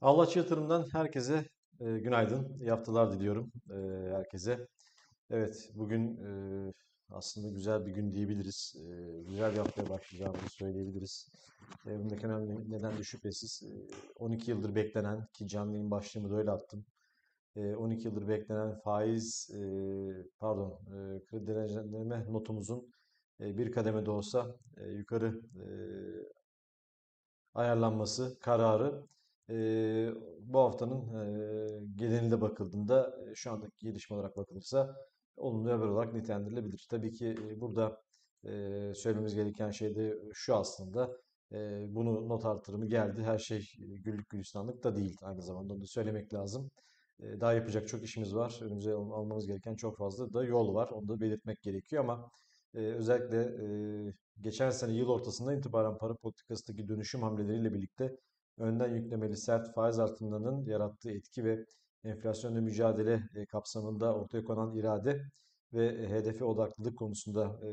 Allaç Yatırım'dan herkese e, günaydın, iyi haftalar diliyorum e, herkese. Evet, bugün e, aslında güzel bir gün diyebiliriz. E, güzel bir haftaya başlayacağımızı söyleyebiliriz. E, bundaki önemli neden de şüphesiz. E, 12 yıldır beklenen, ki canlı yayın başlığımı da öyle attım. E, 12 yıldır beklenen faiz, e, pardon, e, kredi derecelendirme notumuzun e, bir kademe de olsa e, yukarı e, ayarlanması kararı Bu haftanın eee genelinde bakıldığında e, şu andaki gelişme olarak bakılırsa olumlu haber olarak nitelendirilebilir. Tabii ki e, burada söylememiz gereken şey de şu aslında. Bunu not artırımı geldi. Her şey e, güllük gülistanlık da değil. Aynı zamanda onu da söylemek lazım. Daha yapacak çok işimiz var. Önümüze al- almamız gereken çok fazla da yol var. Onu da belirtmek gerekiyor ama e, özellikle e, geçen sene yıl ortasından itibaren para politikasındaki dönüşüm hamleleriyle birlikte önden yüklemeli sert faiz artımlarının yarattığı etki ve enflasyonla mücadele e, kapsamında ortaya konan irade ve e, hedefe odaklılık konusunda e,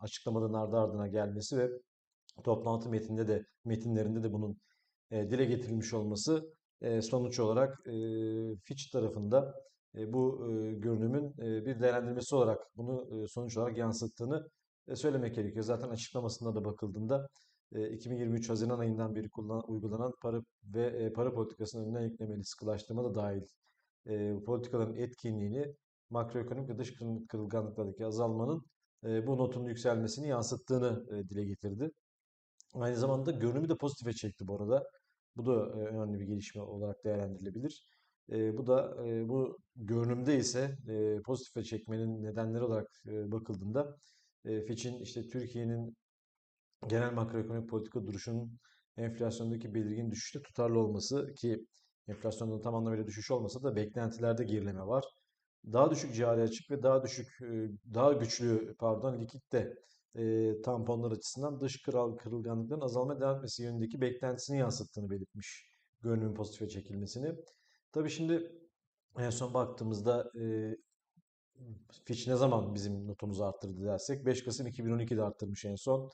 açıklamaların ardı ardına gelmesi ve toplantı metninde de metinlerinde de bunun dile getirilmiş olması sonuç olarak Fitch tarafında bu görünümün bir değerlendirmesi olarak bunu sonuç olarak yansıttığını söylemek gerekiyor. Zaten açıklamasında da bakıldığında 2023 Haziran ayından beri kullan- uygulanan para ve para politikasının önüne yüklemeli sıkılaştırma da dahil bu politikaların etkinliğini makroekonomik ve dış kırıl- kırılganlıklardaki azalmanın bu notun yükselmesini yansıttığını dile getirdi. Aynı zamanda görünümü de pozitife çekti bu arada. Bu da önemli bir gelişme olarak değerlendirilebilir. Bu da bu görünümde ise pozitife çekmenin nedenleri olarak bakıldığında Fitch'in işte Türkiye'nin genel makroekonomik politika duruşunun enflasyondaki belirgin düşüşte tutarlı olması ki enflasyonda tam anlamıyla düşüş olmasa da beklentilerde gerileme var. Daha düşük cari açık ve daha düşük, e, daha güçlü pardon likitte e, tamponlar açısından dış kıral kırılganlıkların azalmaya devam etmesi yönündeki beklentisini yansıttığını belirtmiş görünümün pozitife çekilmesini. Tabii şimdi en son baktığımızda e, Fitch ne zaman bizim notumuzu arttırdı dersek 5 Kasım 2012'de arttırmış en son.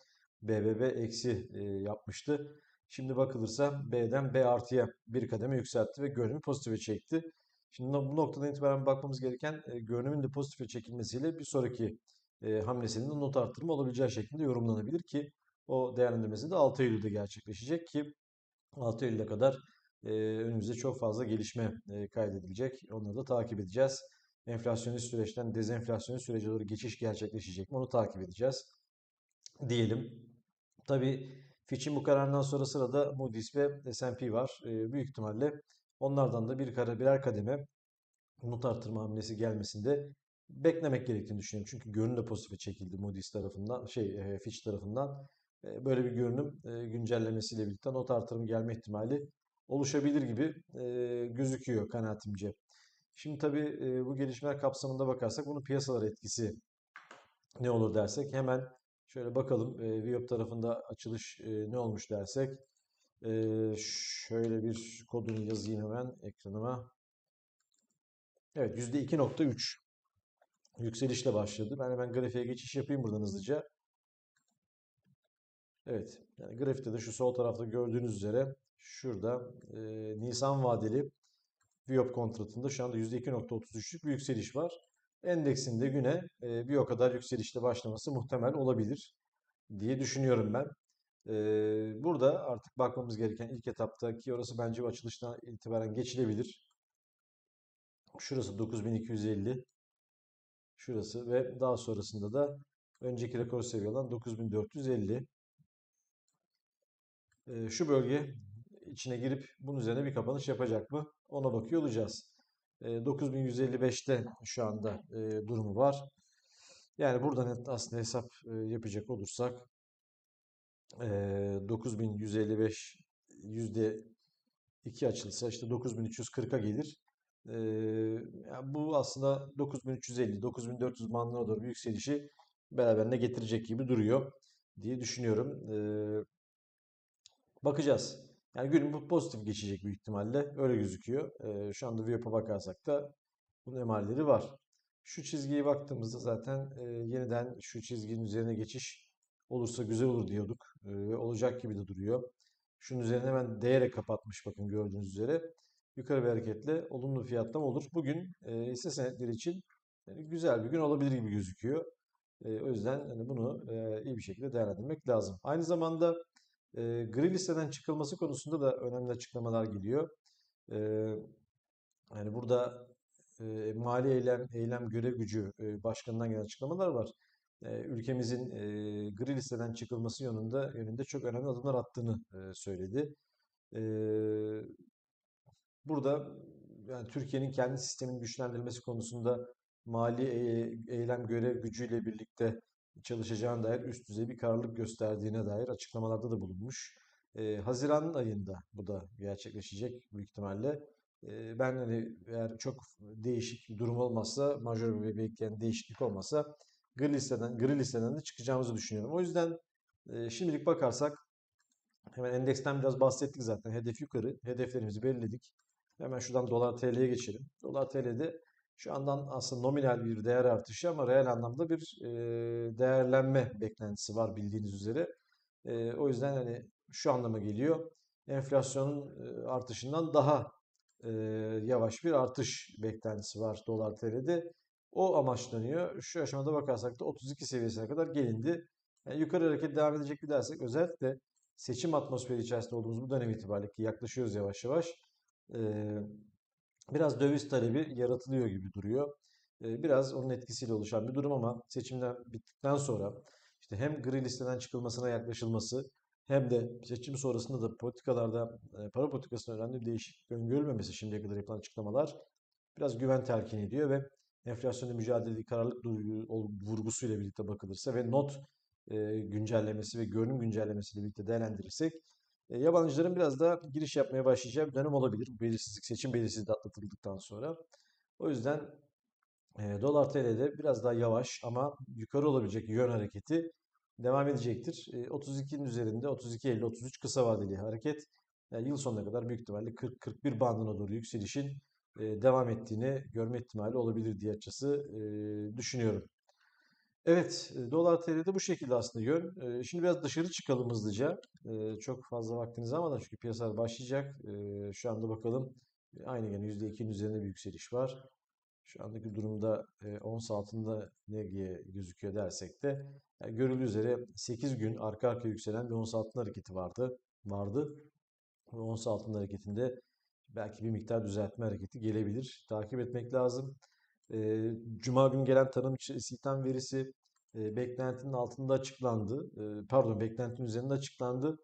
BBB eksi e, yapmıştı. Şimdi bakılırsa B'den B artıya bir kademe yükseltti ve görünümü pozitife çekti. Şimdi bu noktadan itibaren bakmamız gereken e, görünümün de pozitife çekilmesiyle bir sonraki e, hamlesinin de not arttırma olabileceği şeklinde yorumlanabilir ki o değerlendirmesi de 6 Eylül'de gerçekleşecek ki 6 Eylül'e kadar önümüzde çok fazla gelişme kaydedilecek. Onları da takip edeceğiz. Enflasyonist süreçten dezenflasyonist sürece doğru geçiş gerçekleşecek mi onu takip edeceğiz diyelim. Tabii Fitch'in bu kararından sonra sırada Moody's ve S&P var. E, büyük ihtimalle onlardan da bir kara birer kademe not artırma hamlesi gelmesinde beklemek gerektiğini düşünüyorum. Çünkü görünüm de pozitife çekildi Moody's tarafından, şey e, Fitch tarafından. E, böyle bir görünüm e, güncellemesiyle birlikte not artırımı gelme ihtimali oluşabilir gibi e, gözüküyor kanaatimce. Şimdi tabii e, bu gelişmeler kapsamında bakarsak bunun piyasalar etkisi ne olur dersek hemen şöyle bakalım e, Viyop tarafında açılış e, ne olmuş dersek e, şöyle bir kodunu yazayım hemen ekranıma. Evet %2.3 yükselişle başladı. Ben hemen grafiğe geçiş yapayım buradan hızlıca. Evet yani grafikte de şu sol tarafta gördüğünüz üzere şurada e, Nisan vadeli Viyop kontratında şu anda %2.33'lük bir yükseliş var. Endeksinde güne e, bir o kadar yükselişle başlaması muhtemel olabilir diye düşünüyorum ben. E, burada artık bakmamız gereken ilk etapta ki orası bence bu açılıştan itibaren geçilebilir. Şurası 9250. Şurası ve daha sonrasında da önceki rekor seviye olan 9450. E, şu bölge içine girip bunun üzerine bir kapanış yapacak mı? Ona bakıyor olacağız. E, 9155'te şu anda e, durumu var. Yani buradan aslında hesap e, yapacak olursak e, 9155 yüzde 2 açılsa işte 9340'a gelir. E, yani bu aslında 9350 9400 bandına doğru bir yükselişi beraberinde getirecek gibi duruyor diye düşünüyorum. E, bakacağız. Yani günün pozitif geçecek büyük ihtimalle. Öyle gözüküyor. Şu anda Viyop'a bakarsak da bunun emarları var. Şu çizgiye baktığımızda zaten yeniden şu çizginin üzerine geçiş olursa güzel olur diyorduk. E, olacak gibi de duruyor. Şunun üzerine hemen değerek kapatmış bakın gördüğünüz üzere. Yukarı bir hareketle olumlu fiyatlama olur. Bugün e, hisse senetleri için güzel bir gün olabilir gibi gözüküyor. O yüzden hani bunu iyi bir şekilde değerlendirmek lazım. Aynı zamanda e, gri listeden çıkılması konusunda da önemli açıklamalar geliyor. E, yani burada e, mali eylem, eylem görev gücü e, başkanından gelen açıklamalar var. E, ülkemizin e, gri listeden çıkılması yönünde yönünde çok önemli adımlar attığını e, söyledi. E, burada yani Türkiye'nin kendi sisteminin güçlendirilmesi konusunda mali e- eylem görev gücüyle birlikte çalışacağına dair üst düzey bir kararlılık gösterdiğine dair açıklamalarda da bulunmuş. E, Haziran ayında bu da gerçekleşecek büyük ihtimalle. E, ben hani eğer çok değişik bir durum olmazsa, majör bir bekleyen değişiklik olmazsa gri listeden, gri listeden de çıkacağımızı düşünüyorum. O yüzden e, şimdilik bakarsak hemen endeksten biraz bahsettik zaten. Hedef yukarı. Hedeflerimizi belirledik. Hemen şuradan dolar TL'ye geçelim. Dolar TL'de şu andan aslında nominal bir değer artışı ama reel anlamda bir e, değerlenme beklentisi var bildiğiniz üzere. E, o yüzden hani şu anlama geliyor. Enflasyonun artışından daha e, yavaş bir artış beklentisi var dolar TL'de. O amaçlanıyor. Şu aşamada bakarsak da 32 seviyesine kadar gelindi. Yani yukarı hareket devam edecek bir dersek özellikle seçim atmosferi içerisinde olduğumuz bu dönem itibariyle ki yaklaşıyoruz yavaş yavaş. E, biraz döviz talebi yaratılıyor gibi duruyor. Biraz onun etkisiyle oluşan bir durum ama seçimden bittikten sonra işte hem gri listeden çıkılmasına yaklaşılması hem de seçim sonrasında da politikalarda para politikasında önemli bir değişiklik öngörülmemesi şimdiye kadar yapılan açıklamalar biraz güven telkin ediyor ve enflasyonla mücadelede kararlılık vurgusuyla birlikte bakılırsa ve not güncellemesi ve görünüm güncellemesiyle birlikte değerlendirirsek e, yabancıların biraz daha giriş yapmaya başlayacağı bir dönem olabilir. Bu belirsizlik, seçim belirsizliği atlatıldıktan sonra. O yüzden e, dolar TL'de biraz daha yavaş ama yukarı olabilecek yön hareketi devam edecektir. E, 32'nin üzerinde 32.50-33 kısa vadeli hareket. Yani yıl sonuna kadar büyük ihtimalle 40-41 bandına doğru yükselişin e, devam ettiğini görme ihtimali olabilir diye açısı e, düşünüyorum. Evet, dolar TL'de bu şekilde aslında yön. Şimdi biraz dışarı çıkalım hızlıca. Çok fazla vaktiniz almadan çünkü piyasalar başlayacak. Şu anda bakalım aynı gene %2'nin üzerinde bir yükseliş var. Şu andaki durumda ons altında ne diye gözüküyor dersek de yani görüldüğü üzere 8 gün arka arkaya yükselen bir ons altın hareketi vardı. vardı. Ons altın hareketinde belki bir miktar düzeltme hareketi gelebilir. Takip etmek lazım. E, Cuma günü gelen tarım istihdam verisi e, beklentinin altında açıklandı. E, pardon, beklentinin üzerinde açıklandı.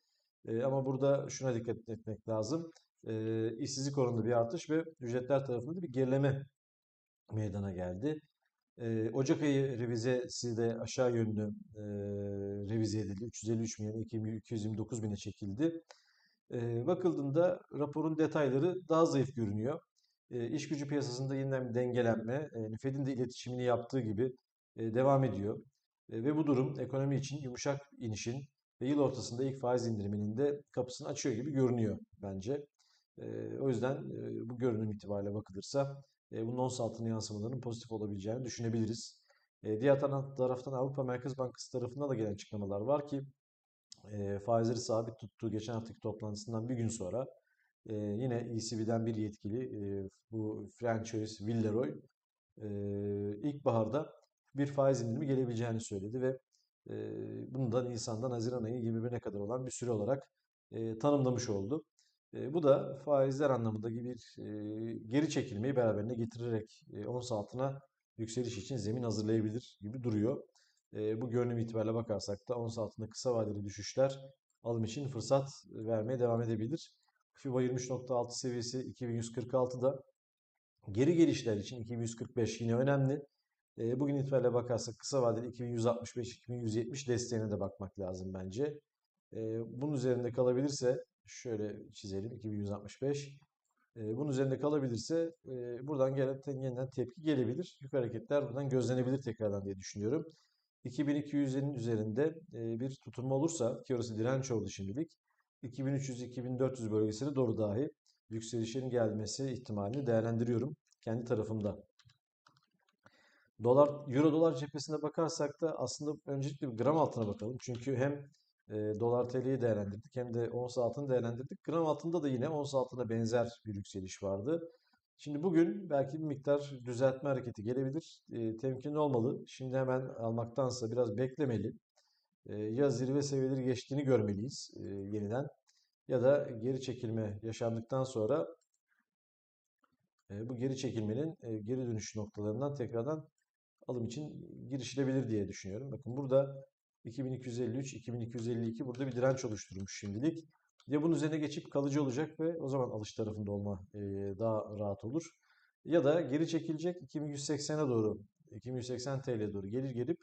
E, ama burada şuna dikkat etmek lazım. E, işsizlik oranında bir artış ve ücretler tarafında da bir gerileme meydana geldi. E, Ocak ayı revizesi de aşağı yönlü e, revize edildi. 353 milyon 229 bine çekildi. E, bakıldığında raporun detayları daha zayıf görünüyor. İş gücü piyasasında yeniden bir dengelenme, Fed'in de iletişimini yaptığı gibi devam ediyor. Ve bu durum ekonomi için yumuşak inişin ve yıl ortasında ilk faiz indiriminin de kapısını açıyor gibi görünüyor bence. O yüzden bu görünüm itibariyle bakılırsa bunun ons altına yansımalarının pozitif olabileceğini düşünebiliriz. Diğer taraftan Avrupa Merkez Bankası tarafından da gelen açıklamalar var ki faizleri sabit tuttuğu geçen haftaki toplantısından bir gün sonra e, yine ECB'den bir yetkili e, bu Francois Villeroy e, ilkbaharda bir faiz indirimi gelebileceğini söyledi ve e, bunu da Nisan'dan Haziran ayı 21'ine kadar olan bir süre olarak e, tanımlamış oldu. E, bu da faizler anlamındaki bir e, geri çekilmeyi beraberine getirerek e, ons altına yükseliş için zemin hazırlayabilir gibi duruyor. E, bu görünüm itibariyle bakarsak da ons altında kısa vadeli düşüşler alım için fırsat vermeye devam edebilir. FIBA 23.6 seviyesi 2146'da geri gelişler için 2145 yine önemli. E, bugün itibariyle bakarsak kısa vadeli 2165-2170 desteğine de bakmak lazım bence. E, bunun üzerinde kalabilirse şöyle çizelim 2165. E, bunun üzerinde kalabilirse e, buradan gelen yeniden tepki gelebilir. Yukarı hareketler buradan gözlenebilir tekrardan diye düşünüyorum. 2200'lerin üzerinde e, bir tutunma olursa ki orası direnç oldu şimdilik. 2300-2400 bölgesine doğru dahi yükselişlerin gelmesi ihtimalini değerlendiriyorum kendi tarafımda. Dolar, Euro dolar cephesine bakarsak da aslında öncelikle bir gram altına bakalım. Çünkü hem e, dolar TL'yi değerlendirdik hem de ons altını değerlendirdik. Gram altında da yine ons altında benzer bir yükseliş vardı. Şimdi bugün belki bir miktar düzeltme hareketi gelebilir. E, temkinli olmalı. Şimdi hemen almaktansa biraz beklemeli. Ya zirve seviyeleri geçtiğini görmeliyiz yeniden ya da geri çekilme yaşandıktan sonra bu geri çekilmenin geri dönüş noktalarından tekrardan alım için girişilebilir diye düşünüyorum. Bakın burada 2253, 2252 burada bir direnç oluşturmuş şimdilik. Ya bunun üzerine geçip kalıcı olacak ve o zaman alış tarafında olma daha rahat olur. Ya da geri çekilecek 2180'e doğru, 2180 TL'ye doğru gelir gelip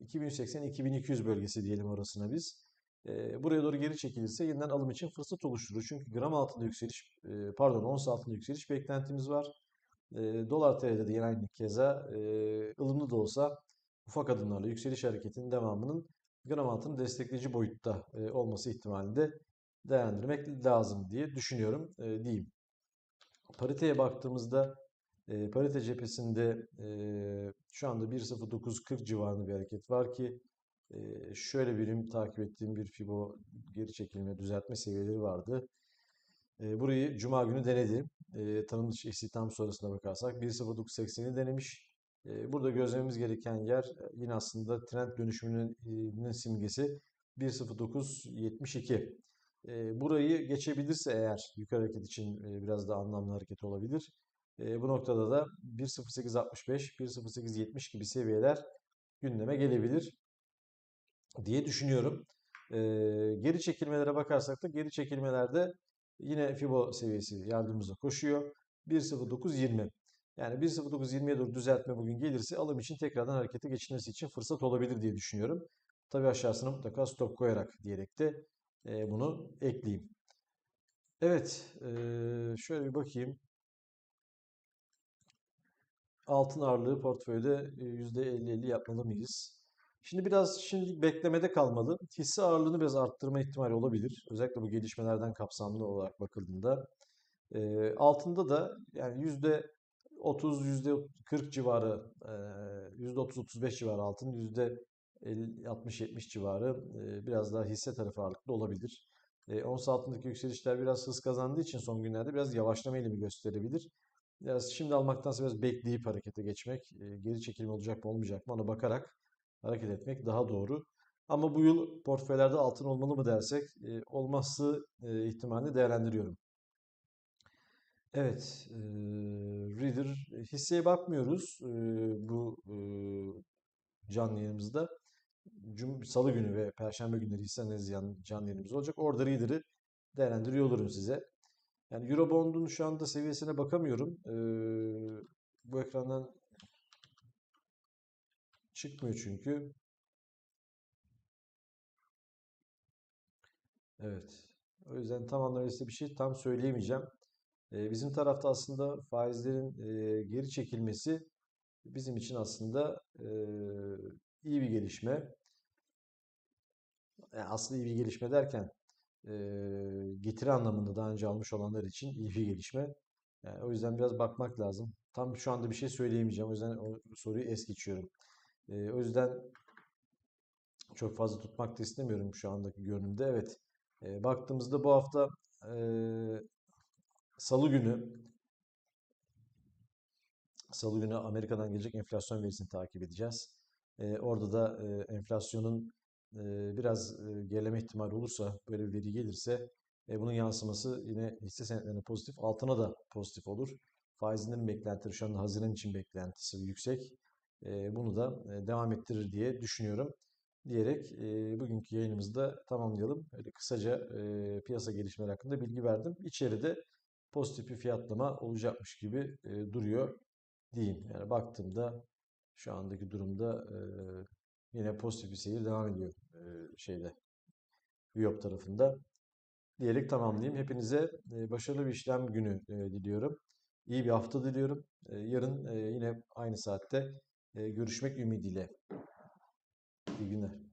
2180-2200 bölgesi diyelim orasına biz. E, buraya doğru geri çekilirse yeniden alım için fırsat oluşturur. Çünkü gram altında yükseliş, e, pardon ons altında yükseliş beklentimiz var. E, dolar TL'de de yine aynı keza e, ılımlı da olsa ufak adımlarla yükseliş hareketinin devamının gram altının destekleyici boyutta e, olması ihtimalinde değerlendirmek lazım diye düşünüyorum e, diyeyim. Pariteye baktığımızda e, parite cephesinde e, şu anda 1.0940 civarında bir hareket var ki e, şöyle birim takip ettiğim bir Fibo geri çekilme düzeltme seviyeleri vardı. E, burayı Cuma günü denedi. E, tanım dışı istihdam sonrasına bakarsak 1.0980'i denemiş. E, burada gözlememiz gereken yer yine aslında trend dönüşümünün e, simgesi 1.0972. E, burayı geçebilirse eğer yukarı hareket için e, biraz daha anlamlı hareket olabilir. E, bu noktada da 1.0865, 1.0870 gibi seviyeler gündeme gelebilir diye düşünüyorum. E, geri çekilmelere bakarsak da geri çekilmelerde yine Fibo seviyesi yardımımıza koşuyor. 1.0920. Yani 1.0920'ye doğru düzeltme bugün gelirse alım için tekrardan harekete geçilmesi için fırsat olabilir diye düşünüyorum. Tabi aşağısına mutlaka stop koyarak diyerek de bunu ekleyeyim. Evet, şöyle bir bakayım. Altın ağırlığı portföyde %50-50 yapmalı mıyız? Şimdi biraz şimdilik beklemede kalmalı. Hisse ağırlığını biraz arttırma ihtimali olabilir. Özellikle bu gelişmelerden kapsamlı olarak bakıldığında. E, altında da yani yüzde 30, yüzde 40 civarı, yüzde 30-35 civarı altın, yüzde 60-70 civarı biraz daha hisse tarafı ağırlıklı olabilir. Ons altındaki yükselişler biraz hız kazandığı için son günlerde biraz yavaşlama eğilimi gösterebilir. Biraz şimdi almaktansa biraz bekleyip harekete geçmek, geri çekilme olacak mı olmayacak mı ona bakarak hareket etmek daha doğru. Ama bu yıl portföylerde altın olmalı mı dersek olması ihtimalini değerlendiriyorum. Evet, e, Reader hisseye bakmıyoruz e, bu e, canlı yayınımızda. Cum Salı günü ve Perşembe günleri hisse analizi canlı yayınımız olacak. Orada Reader'ı değerlendiriyor olurum size. Yani Eurobond'un şu anda seviyesine bakamıyorum. E, bu ekrandan çıkmıyor çünkü. Evet. O yüzden tam anlamıyla bir şey tam söyleyemeyeceğim. Bizim tarafta aslında faizlerin geri çekilmesi bizim için aslında iyi bir gelişme. Yani aslında iyi bir gelişme derken getiri anlamında daha önce almış olanlar için iyi bir gelişme. Yani o yüzden biraz bakmak lazım. Tam şu anda bir şey söyleyemeyeceğim. O yüzden o soruyu es geçiyorum. O yüzden çok fazla tutmak da istemiyorum şu andaki görünümde. Evet. Baktığımızda bu hafta Salı günü Salı günü Amerika'dan gelecek enflasyon verisini takip edeceğiz. Ee, orada da e, enflasyonun e, biraz gerileme ihtimali olursa, böyle bir veri gelirse e, bunun yansıması yine hisse senetlerine pozitif, altına da pozitif olur. Faizinin beklentileri şu anda Haziran için beklentisi yüksek. E, bunu da e, devam ettirir diye düşünüyorum. Diyerek e, bugünkü yayınımızı da tamamlayalım. Öyle kısaca e, piyasa gelişmeleri hakkında bilgi verdim. İçeride pozitif bir fiyatlama olacakmış gibi e, duruyor diyeyim. Yani baktığımda şu andaki durumda e, yine pozitif bir seyir devam ediyor e, şeyde Viyop tarafında. Diyerek tamamlayayım. Hepinize e, başarılı bir işlem günü e, diliyorum. İyi bir hafta diliyorum. E, yarın yine aynı saatte e, görüşmek ümidiyle. İyi günler.